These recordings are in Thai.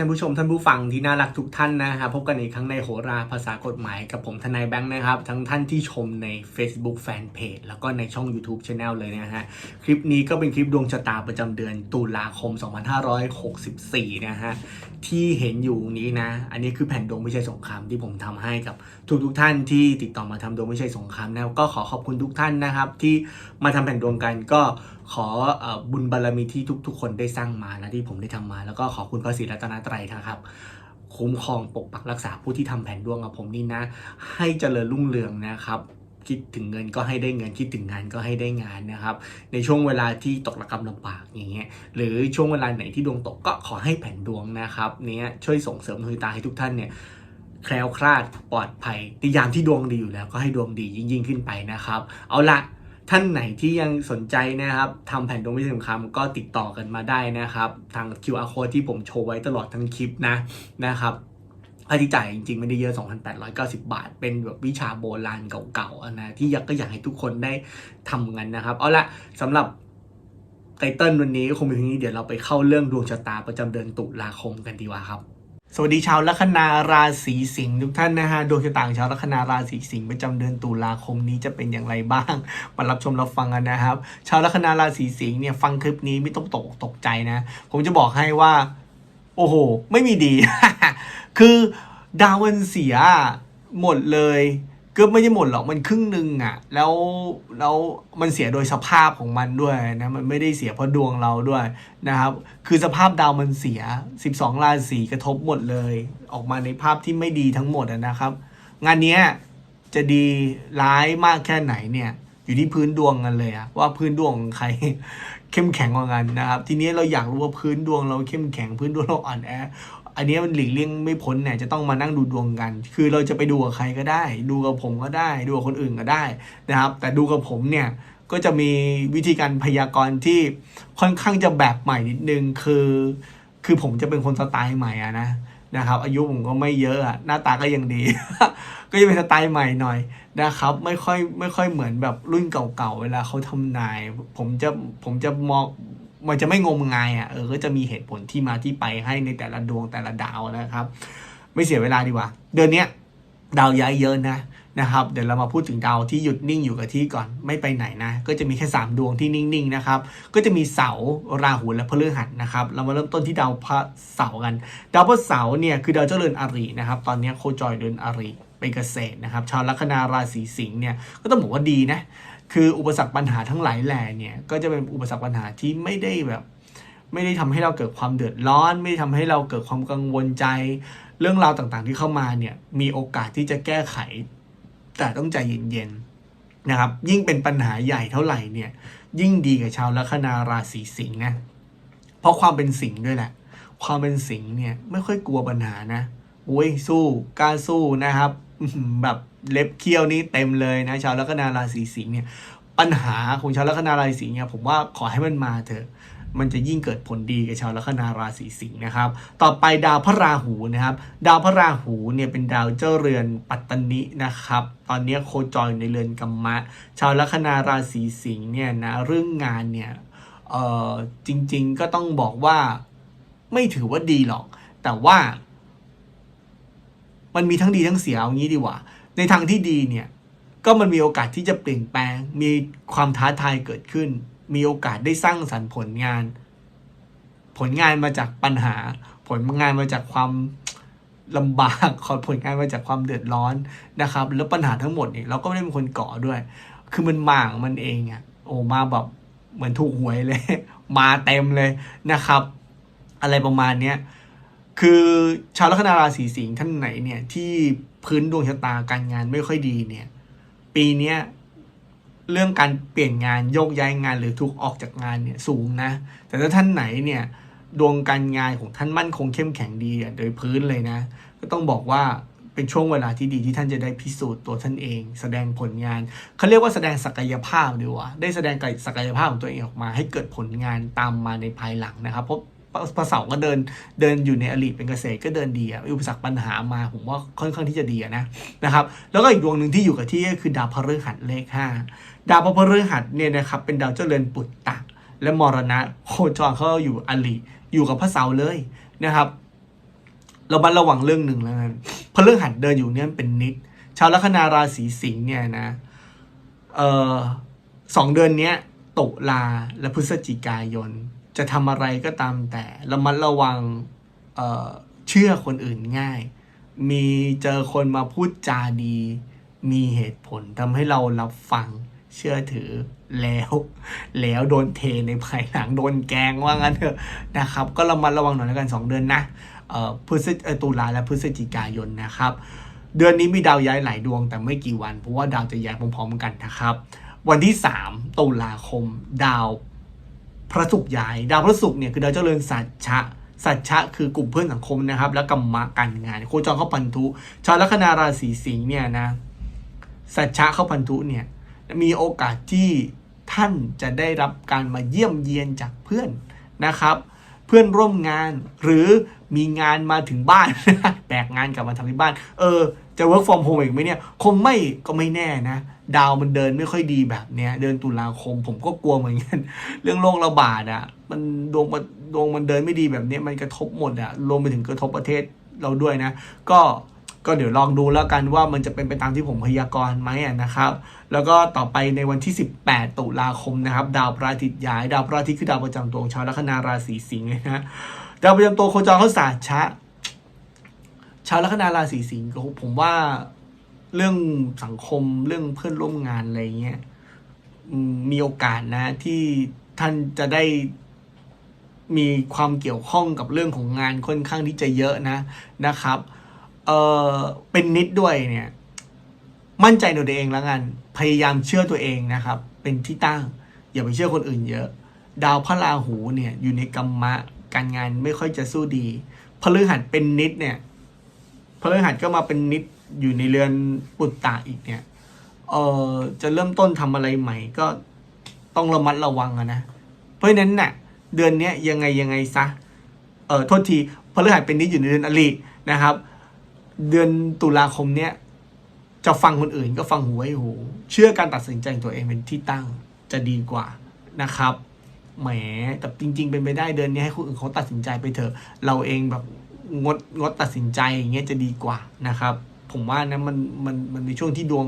ท่านผู้ชมท่านผู้ฟังที่น่ารักทุกท่านนะครับพบกันอีกครั้งในโหราภาษากฎหมายกับผมทนายแบงค์นะครับ ทั้งท่านที่ชมใน Facebook Fanpage แล้วก็ในช่อง YouTube Channel เลยนะฮะคลิปนี้ก็เป็นคลิปดวงชะตาประจำเดือนตุลาคม 2564 นะฮะที่เห็นอยู่นี้นะ อันนี้คือแผ่นดวงไม่ใช่สงครามที่ผมทำให้กับทุกทุกท่านที่ติดต่อมาทำดวงไม่ใช่สงครามนะก็ขอขอบคุณทุกท่านนะครับ ที่มาทำแผ่นดวงกันก็ ขออบุญบารมีที่ทุก ๆ คนได้สร้างมานะที่ผมได้ทำมา แล้วก็ขอคุณพระศรีรัตนตรัยนะครับคุ้มครองปกปักรักษาผู้ที่ทำแผนดวงกับผมนี่นะ ให้เจริญรุ่งเรืองนะครับคิดถึงเงินก็ให้ได้เงินคิดถึงงานก็ให้ได้งานนะครับ ในช่วงเวลาที่ตกระกำลำบากอย่างเงี้ยหรือช่วงเวลาไหนที่ดวงตกก็ขอให้แผ่นดวงนะครับเนี้ยช่วยส่งเสริมดวงตาให้ทุกท่านเนี่ยแคล้วคลาดปลอดภัยในยามที่ดวงดีอยู่แล้วก็ให้ดวงดียิ่งยิ่งขึ้นไปนะครับ เอาละ ท่านไหนที่ยังสนใจนะครับทำแผนดวงวิทยาคำก็ติดต่อกันมาได้นะครับ ทาง QR code ที่ผมโชว์ไว้ตลอดทั้งคลิปนะนะครับค่าใช้จ่ายจริงๆ ไม่ได้เยอะ 2,890 บาท เป็นแบบวิชาโบราณเก่าๆนะที่อยากก็อยากให้ทุกคนได้ทำกันนะครับ เอาละสำหรับไตเติ้ลวันนี้คงเป็นเพียงนี้เดี๋ยวเราไปเข้าเรื่องดวงชะตาประจำเดือนตุลาคมกันดีกว่าครับ สวัสดีชาวลัคนาราศีสิงห์ทุกท่านนะฮะดวงชะตาของชาวลัคนาราศีสิงห์ประจำเดือนตุลาคมนี้จะเป็นอย่างไรบ้างมารับชมรับฟังกันนะครับ ชาวลัคนาราศีสิงห์เนี่ยฟังคลิปนี้ไม่ต้องตกตกใจนะ ผมจะบอกให้ว่า โอ้โห ไม่มีดี คือดาวมันเสียหมดเลย ก็ไม่ใช่หมดหรอกมันครึ่งหนึ่งอะแล้วแล้วมันเสียโดยสภาพของมันด้วยนะมันไม่ได้เสียเพราะดวงเราด้วยนะครับ คือสภาพดาวมันเสีย 12 ราศีกระทบหมดเลย ออกมาในภาพที่ไม่ดีทั้งหมดะนะครับ งานเนี้ยจะดีร้ายมากแค่ไหนเนี่ยอยู่ที่พื้นดวงกันเลยอะว่าพื้นดวงของใครเข้มแข็งกว่ากันนะครับ ทีนี้เราอยากรู้ว่าพื้นดวงเราเข้มแข็งพื้นดวงเราอ่อนแอ อันนี้มันหลีกเลี่ยงไม่พ้นเนี่ยจะต้องมานั่งดูดวงกัน คือเราจะไปดูกับใครก็ได้ ดูกับผมก็ได้ ดูกับคนอื่นก็ได้นะครับ แต่ดูกับผมเนี่ยก็จะมีวิธีการพยากรณ์ที่ค่อนข้างจะแบบใหม่นิดนึงคือ คือผมจะเป็นคนสไตล์ใหม่อะนะนะครับ อายุผมก็ไม่เยอะอะหน้าตาก็ยังดี ก็จะเป็นสไตล์ใหม่หน่อยนะครับ ไม่ค่อยไม่ค่อยเหมือนแบบรุ่นเก่าๆเวลาเขาทำนาย ผมจะผมจะมอง มันจะไม่งมงายอะเออก็จะมีเหตุผลที่มาที่ไปให้ในแต่ละดวงแต่ละดาวนะครับ ไม่เสียเวลาดีกว่า เดือนนี้ดาวย้ายเยอะนะนะครับ เดี๋ยวเรามาพูดถึงดาวที่หยุดนิ่งอยู่กับที่ก่อนไม่ไปไหนนะ ก็จะมีแค่ 3 ดวงที่นิ่งๆนะครับ ก็จะมีเสาราหูและพฤหัสนะครับ เรามาเริ่มต้นที่ดาวพระเสาร์กัน ดาวพระเสาร์เนี่ยคือดาวเจ้าเรือนอรีนะครับ ตอนนี้โคจรเรือนอรีเป็นเกษตรนะครับ ชาวลัคนาราศีสิงห์เนี่ยก็ต้องบอกว่าดีนะ คืออุปสรรคปัญหาทั้งหลายแหล่เนี่ยก็จะเป็นอุปสรรคปัญหาที่ไม่ได้แบบ ไม่ได้ทำให้เราเกิดความเดือดร้อน ไม่ได้ทำให้เราเกิดความกังวลใจ เรื่องราวต่างๆ ที่เข้ามาเนี่ยมีโอกาสที่จะแก้ไข แต่ต้องใจเย็นๆนะครับ ยิ่งเป็นปัญหาใหญ่เท่าไหร่เนี่ยยิ่งดีกับชาวลัคนาราศีสิงห์นะเพราะความเป็นสิงห์ด้วยแหละ ความเป็นสิงห์เนี่ยไม่ค่อยกลัวปัญหานะ อุ้ยสู้กล้าสู้นะครับ แบบเล็บเคี้ยวนี่เต็มเลยนะชาวลัคนาราศีสิงห์เนี่ยปัญหาของชาวลัคนาราศีสิงห์เนี่ยผมว่าขอให้มันมาเถอะมันจะยิ่งเกิดผลดีกับชาวลัคนาราศีสิงห์นะครับ ต่อไปดาวพระราหูนะครับ ดาวพระราหูเนี่ยเป็นดาวเจ้าเรือนปัตตนินะครับ ตอนนี้โคจรอยู่ในเรือนกัมมะ ชาวลัคนาราศีสิงห์เนี่ยนะเรื่องงานเนี่ยเออจริงๆก็ต้องบอกว่าไม่ถือว่าดีหรอก แต่ว่า มันมีทั้งดีทั้งเสียเอางี้ดีกว่า ในทางที่ดีเนี่ยก็มันมีโอกาสที่จะเปลี่ยนแปลง มีความท้าทายเกิดขึ้น มีโอกาสได้สร้างสรรค์ผลงาน ผลงานมาจากปัญหา ผลงานมาจากความลำบากขอผลงานมาจากความเดือดร้อนนะครับ แล้วปัญหาทั้งหมดเนี่ยเราก็ไม่ได้เป็นคนก่อด้วย คือมันมาของมันเองอะ่ะโอ้มาแบบเหมือนถูกหวยเลย มาเต็มเลยนะครับ อะไรประมาณเนี้ย คือชาวลัคนาราศีสิงห์ท่านไหนเนี่ยที่พื้นดวงชะตาการงานไม่ค่อยดีเนี่ย ปีเนี้ยเรื่องการเปลี่ยนงานโยกย้ายงานหรือถูกออกจากงานเนี่ยสูงนะ แต่ถ้าท่านไหนเนี่ยดวงการงานของท่านมั่นคงเข้มแข็งดีอะโดยพื้นเลยนะ ก็ต้องบอกว่าเป็นช่วงเวลาที่ดีที่ท่านจะได้พิสูจน์ตัวท่านเอง แสดงผลงานเขาเรียกว่าแสดงศักยภาพดีกว่าได้แสดงศักยภาพของตัวเองออกมา ให้เกิดผลงานตามมาในภายหลังนะครับเพราะ พระเสาร์ก็เดินเดินอยู่ในอลีเป็นเกษตรก็เดินดีอะอุปสรรคปัญหามาผมว่าค่อนข้างที่จะดีะนะนะครับแล้วก็อีกดวงหนึ่งที่อยู่กับที่ก็คือดาวพฤหัสเลขห้าดาวพฤหัสเนี่ยนะครับเป็นดาวเจ้าเรือนปุตตะ และมรณะโคจรเขาอยู่อลีอยู่กับพระเสาร์เลยนะครับเราบัดระวังเรื่องหนึ่งแล้วกันพระเรื่องหัดเดินอยู่เนี่ยเป็นนิด ชาวลัคนาราศีสิงห์เนี่ยนะเออสองเดือนเนี้ยตุลาและพฤศจิกายน จะทำอะไรก็ตามแต่ระมัดระวังเเชื่อคนอื่นง่าย มีเจอคนมาพูดจาดี มีเหตุผลทำให้เรารับฟังเชื่อถือแล้ว แล้วโดนเทในภายหลังโดนแกงว่างั้นเถอะนะครับ ก็ระมัดระวังหน่อยแล้วกัน 2 เดือนนะพฤศจิตุลาและพฤศจิกายนนะครับ เดือนนี้มีดาวย้ายหลายดวงแต่ไม่กี่วันเพราะว่าดาวจะย้ายพร้อมๆกันนะครับ วันที่ 3 ตุลาคม ดาว พระศุกร์ย้าย ดาวพระศุกร์เนี่ยคือดาวเจริญสัจฉะสัจฉะคือกลุ่มเพื่อนสังคมนะครับ แล้วกรรมะการงาน โคจรเข้าพันธุชาวลัคนาราศีสิงห์เนี่ยนะสัจฉะเข้าพันธุเนี่ยมีโอกาสที่ท่านจะได้รับการมาเยี่ยมเยียนจากเพื่อนนะครับ เพื่อนร่วมงานหรือมีงานมาถึงบ้านแบกงานกลับมาทำที่บ้าน เออ จะ work from home อีกไหมเนี่ย คงไม่ก็ไม่แน่นะ ดาวมันเดินไม่ค่อยดีแบบเนี้ย เดือนตุลาคมผมก็กลัวเหมือนกัน เรื่องโรคระบาดอะ่ะ มันดวงมันดวงมันเดินไม่ดีแบบเนี้ยมันกระทบหมดอะ่ะ รวมไปถึงกระทบประเทศเราด้วยนะ ก็ก็เดี๋ยวลองดูแล้วกันว่ามันจะเป็นไปตามที่ผมพยากรณ์ไหมะนะครับ แล้วก็ต่อไปในวันที่ 18 ตุลาคมนะครับ ดาวพระอาทิตย์ย้าย ดาวพระอาทิตย์คือดาวประจำตัวของชาวลัคนาราศีสิงห์นะดาวประจำตัวโคจรเข้าสาชะ ชาวลัคนาราศีสิงห์ก็ผมว่าเรื่องสังคมเรื่องเพื่อนร่วมงานอะไรเงี้ยมมีโอกาสนะ ที่ท่านจะได้มีความเกี่ยวข้องกับเรื่องของงานค่อนข้างที่จะเยอะนะนะครับเออเป็นนิดด้วยเนี่ย มั่นใจในตัวเองแล้วกันพยายามเชื่อตัวเองนะครับ เป็นที่ตั้ง อย่าไปเชื่อคนอื่นเยอะ ดาวพระราหูเนี่ยอยู่ในกรรมะการงานไม่ค่อยจะสู้ดีพฤหัสเป็นนิดเนี่ย พฤหัสก็มาเป็นนิดอยู่ในเรือนปุตตะอีกเนี่ยเออจะเริ่มต้นทำอะไรใหม่ก็ต้องระมัดระวังอะนะเพราะฉะนั้นน่ะเดือนเนี้ยยังไงยังไงซะเออโทษทีพฤหัสเป็นนิดอยู่ในเดือนอรินะครับ เดือนตุลาคมเนี้ยจะฟังคนอื่นก็ฟังหูไว้หู เชื่อการตัดสินใจของตัวเองเป็นที่ตั้งจะดีกว่านะครับแหมแต่จริง ๆ เป็นไปได้เดือนนี้ให้คนอื่นเขาตัดสินใจไปเถอะเราเองแบบ งดงดตัดสินใจอย่างเงี้ยจะดีกว่านะครับ ผมว่านะมันมันมันในช่วงที่ดวง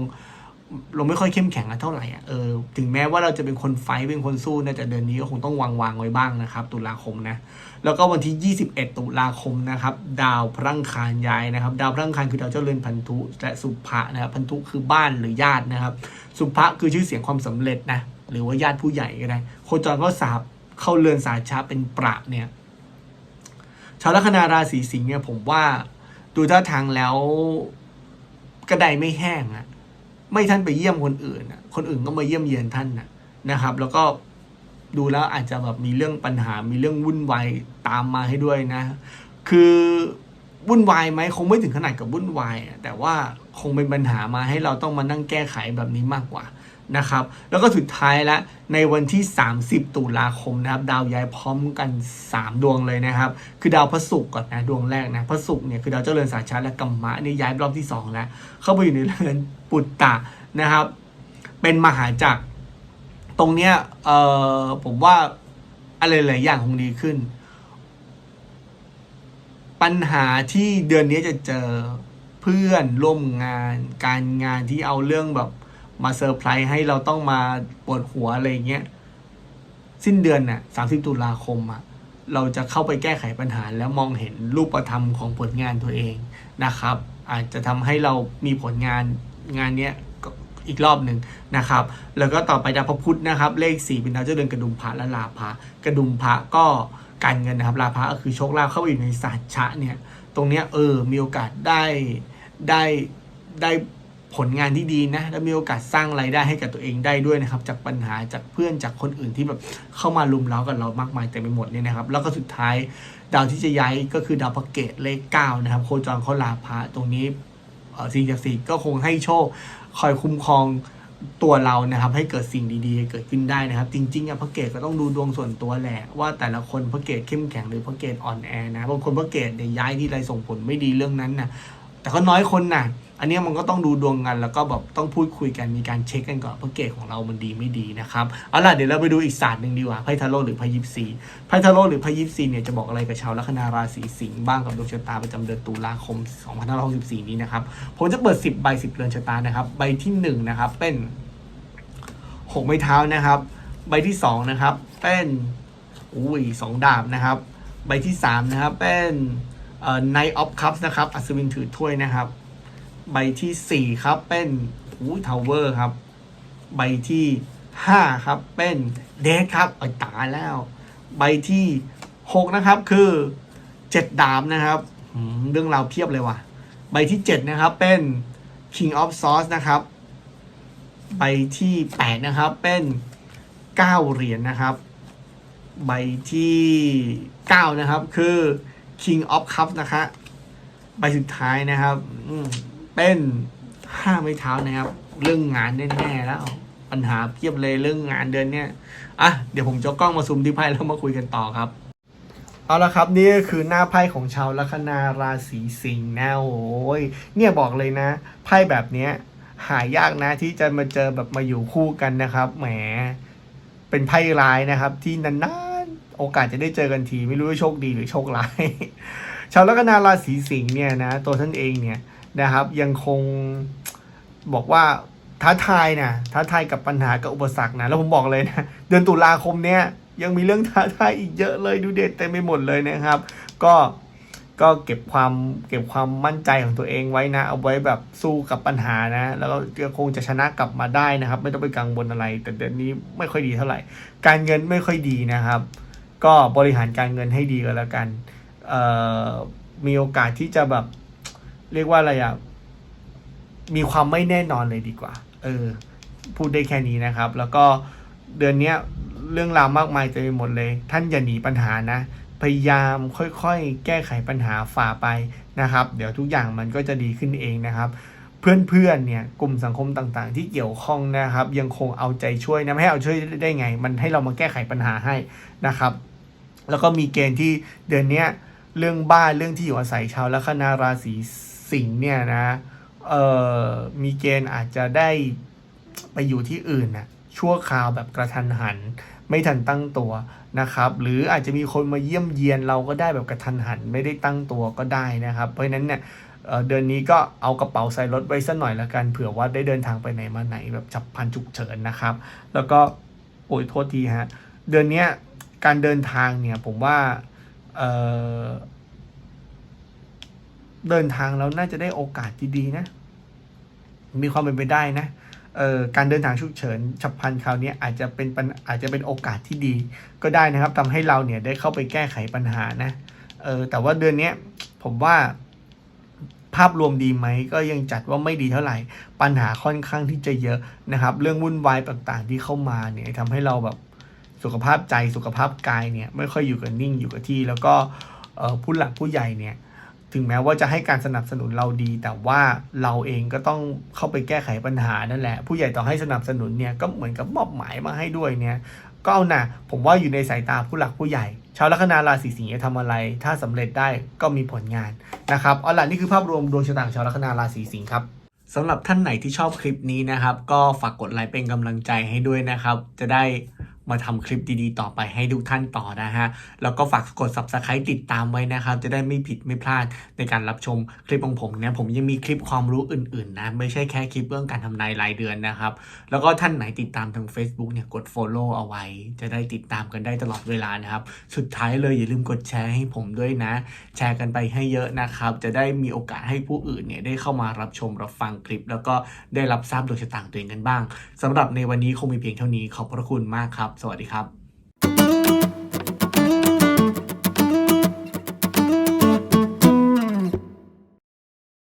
เราไม่ค่อยเข้มแข็งเท่าไหร่อะเออถึงแม้ว่าเราจะเป็นคนไฟเป็นคนสู้นะแต่เดือนนี้ก็คงต้องวางวางไว้บ้างนะครับ ตุลาคมนะ แล้วก็วันที่ 21 ตุลาคมนะครับ ดาวพระังคารย้ายนะครับ ดาวพระังคารคือดาวเจ้าเรือนพันธุและสุภะนะครับพันธุคือบ้านหรือญาตินะครับ สุภะคือชื่อเสียงความสำเร็จนะหรือว่าญาติผู้ใหญ่ก็ได้โคจรเข้าสาบเข้าเรือนสาชาเป็นประเนี่ย ชาวลัคนาราศีสิงห์เนี่ยผมว่าดูท่าทางแล้วกระไดไม่แห้งอะไม่ท่านไปเยี่ยมคนอื่นอะคนอื่นก็มาเยี่ยมเยียนท่านนะนะครับ แล้วก็ดูแล้วอาจจะแบบมีเรื่องปัญหา มีเรื่องวุ่นวายตามมาให้ด้วยนะ คือวุ่นวายไหมคงไม่ถึงขนาดกับวุ่นวายแต่ว่าคงเป็นปัญหามาให้เราต้องมานั่งแก้ไขแบบนี้มากกว่า นะครับ แล้วก็สุดท้ายละในวันที่ 30 ตุลาคมนะครับ ดาวย้ายพร้อมกัน 3 ดวงเลยนะครับ คือดาวพระศุกร์ก่อนนะดวงแรกนะพระศุกร์เนี่ยคือดาวเจริญสาชาและกัมมะนี่ย้ายรอบที่ 2 แล้ว เข้าไปอยู่ในเรือนปุตตะนะครับ เป็นมหาจักรตรงเนี้ยเออผมว่าอะไรหลายอย่างคงดีขึ้น ปัญหาที่เดือนนี้จะเจอเพื่อนร่วมงาน การงานที่เอาเรื่องแบบ มาเซอร์ไพรส์ให้เราต้องมาปวดหัวอะไรเงี้ยสิ้นเดือนน่ะสามสิบตุลาคมอะเราจะเข้าไปแก้ไขปัญหาแล้วมองเห็นรูปธรรมของผลงานตัวเองนะครับ อาจจะทำให้เรามีผลงานงานเนี้ยอีกรอบหนึ่งนะครับ แล้วก็ต่อไปดาวพระพุธนะครับ เลขสี่เป็นดาวเจ้าเดือนกระดุมพระและลาภะกระดุมพระก็การเงินนะครับลาภะก็คือโชคลาภเข้าไปอยู่ในศาสตร์ชะเนี่ยตรงเนี้ยเออมีโอกาสได้ได้ได้ ผลงานที่ดีนะแล้วมีโอกาสสร้างไรายได้ให้กับตัวเองได้ด้วยนะครับ จากปัญหาจากเพื่อนจากคนอื่นที่แบบเข้ามาลุมเล้ากับเรามากมายเต็มไปหมดเนี่ยนะครับ แล้วก็สุดท้ายดาวที่จะย้ายก็คือดาวพระเกตเลขเก้านะครับ โคจรเขาลาภะตรงนี้สิ่งศักสิทธิ์ก็คงให้โชคคอยคุ้มครองตัวเรานะครับให้เกิดสิ่งดีๆ เกิดขึ้นได้นะครับ จริงๆอะพระเกตก็ต้องดูดวงส่วนตัวแหละ ว่าแต่ละคนพระเกตเข้มแข็งหรือพระเกตอ่อนแอนะบางคนพระเกตเนี่ยย้ายที่ไรส่งผลไม่ดีเรื่องนั้นนะ แต่ก็น้อยคนนะอันนี้มันก็ต้องดูดวงกัน แล้วก็แบบต้องพูดคุยกันมีการเช็คกันก่อนเพราะเกรดของเรามันดีไม่ดีนะครับเอาล่ะเดี๋ยวเราไปดูอีกศาสตร์หนึ่งดีกว่าไพ่ทาโร่หรือไพ่ยิปซีไพ่ทาโร่หรือไพ่ยิปซีเนี่ยจะบอกอะไรกับชาวลัคนาราศีสิงห์บ้างกับดวงชะตาประจำเดือนตุลาคม 2564 นี้นะครับผมจะเปิด 10 ใบ 10 เรือนชะตานะครับ ใบที่1นะครับเป็น6ไม้เท้านะครับ ใบที่2นะครับเป็นอุ้ยสองดาบนะครับ ใบที่3นะครับเป็น เอ่อ Knight of Cups นะครับ อัศวินถือถ้วยนะครับ ใบทีสี่ 4 ครับ เป็นอู้ทาวเวอร์ครับ ใบที่ 5 ครับ เป็นเดทครับไอตายแล้ว ใบที่ 6 นะครับ คือ 7 ดาบนะครับเรื่องราวเพียบเลยว่ะ ใบที่ 7 นะครับ เป็น King of Swords นะครับ ใบที่ 8 นะครับ เป็น 9 เหรียญนะครับ ใบที่ 9 นะครับ คือ King of Cup นะคะใบสุดท้ายนะครับเป็นห้าไม้เท้านะครับ เรื่องงานแน่ๆแล้ว ปัญหาเพียบเลยเรื่องงานเดือนเนี้ยอะเดี๋ยวผมจะกล้องมาซูมที่ไพ่แล้วมาคุยกันต่อครับ เอาละครับนี่ก็คือหน้าไพ่ของชาวลัคนาราศีสิงห์นะโอ้ยเนี่ยบอกเลยนะ ไพ่แบบเนี้ย หายากนะที่จะมาเจอแบบมาอยู่คู่กันนะครับ แหม เป็นไพ่ร้ายนะครับ ที่นานๆ โอกาสจะได้เจอกันที ไม่รู้ว่าโชคดีหรือโชคร้าย ชาวลัคนาราศีสิงห์เนี่ยนะตัวท่านเองเนี่ยนะครับ ยังคงบอกว่าท้าทายนะท้าทายกับปัญหากับอุปสรรคนะแล้วผมบอกเลยนะเดือนตุลาคมเนี่ยยังมีเรื่องท้าทายอีกเยอะเลยดูเด็ดเต็มไปหมดเลยนะครับ ก็ก็เก็บความเก็บความมั่นใจของตัวเองไว้นะ เอาไว้แบบสู้กับปัญหานะ แล้วก็คงจะชนะกลับมาได้นะครับ ไม่ต้องไปกังวลอะไร แต่เดือนนี้ไม่ค่อยดีเท่าไหร่ การเงินไม่ค่อยดีนะครับ ก็บริหารการเงินให้ดีก็แล้วกันมีโอกาสที่จะแบบเรียกว่าอะไรอะมีความไม่แน่นอนเลยดีกว่า เออ พูดได้แค่นี้นะครับ แล้วก็เดือนนี้เรื่องราวมากมายเต็มไปหมดเลย ท่านอย่าหนีปัญหานะ พยายามค่อยๆ แก้ไขปัญหาฝ่าไปนะครับ เดี๋ยวทุกอย่างมันก็จะดีขึ้นเองนะครับ เพื่อนๆ เนี่ยกลุ่มสังคมต่างๆ ที่เกี่ยวข้องนะครับ ยังคงเอาใจช่วยนะไม่ให้เอาช่วยได้ไง มันให้เรามาแก้ไขปัญหาให้นะครับ แล้วก็มีเกณฑ์ที่เดือนนี้เรื่องบ้านเรื่องที่อยู่อาศัยชาวลัคนาราศีสิงห์เนี่ยนะเอ่อมีเกณฑ์อาจจะได้ไปอยู่ที่อื่นนะชั่วคราวแบบกระทันหัน ไม่ทันตั้งตัวนะครับ หรืออาจจะมีคนมาเยี่ยมเยียนเราก็ได้แบบกระทันหัน ไม่ได้ตั้งตัวก็ได้นะครับ เพราะฉะนั้นเนี่ยเดือนนี้ก็เอากระเป๋าใส่รถไว้สักหน่อยละกันเผื่อว่าได้เดินทางไปไหนมาไหนแบบฉับพลันฉุกเฉินนะครับ แล้วก็โอ้ยโทษทีฮะเดือนนี้ การเดินทางเนี่ยผมว่าเเดินทางแล้วน่าจะได้โอกาสดีๆนะ มีความเป็นไปได้นะการเดินทางฉุกเฉินฉับพลันคราวนี้อาจจะเป็นปัญอาจจะเป็นโอกาสที่ดี ก็ได้นะครับทำให้เราเนี่ยได้เข้าไปแก้ไขปัญหานะเออแต่ว่าเดือนนี้ผมว่าภาพรวมดีไหมก็ยังจัดว่าไม่ดีเท่าไหร่ ปัญหาค่อนข้างที่จะเยอะนะครับ เรื่องวุ่นวายต่างๆที่เข้ามาเนี่ยทำให้เราแบบ สุขภาพใจสุขภาพกายเนี่ยไม่ค่อยอยู่กับนิ่งอยู่กับที่ แล้วก็ผู้หลักผู้ใหญ่เนี่ยถึงแม้ว่าจะให้การสนับสนุนเราดี แต่ว่าเราเองก็ต้องเข้าไปแก้ไขปัญหานั่นแหละ ผู้ใหญ่ต่อให้สนับสนุนเนี่ยก็เหมือนกับมอบหมายมาให้ด้วยเนี่ยก็เอานะผมว่าอยู่ในสายตาผู้หลักผู้ใหญ่ ชาวลัคนาราศีสิงห์จะทำอะไร ถ้าสำเร็จได้ก็มีผลงานนะครับเอาล่ะนี่คือภาพรวมดวงชะตางชาวลัคนาราศีสิงห์ครับสำหรับท่านไหนที่ชอบคลิปนี้นะครับ ก็ฝากกดไลค์เป็นกำลังใจให้ด้วยนะครับ จะได้ มาทำคลิปดีๆ ต่อไปให้ทุกท่านต่อนะฮะ แล้วก็ฝากกด subscribe ติดตามไว้นะครับ จะได้ไม่ผิดไม่พลาดในการรับชมคลิปของผมเนี่ยผมยังมีคลิปความรู้อื่นๆนะ ไม่ใช่แค่คลิปเรื่องการทำนายรายเดือนนะครับ แล้วก็ท่านไหนติดตามทาง Facebook เนี่ยกด follow เอาไว้ จะได้ติดตามกันได้ตลอดเวลานะครับ สุดท้ายเลยอย่าลืมกดแชร์ให้ผมด้วยนะ แชร์กันไปให้เยอะนะครับ จะได้มีโอกาสให้ผู้อื่นเนี่ยได้เข้ามารับชมรับฟังคลิป แล้วก็ได้รับทราบดวงชะตางตัวเองกันบ้างสำหรับในวันนี้คงมีเพียงเท่านี้ขอบพระคุณมากครับสวัสดีครับ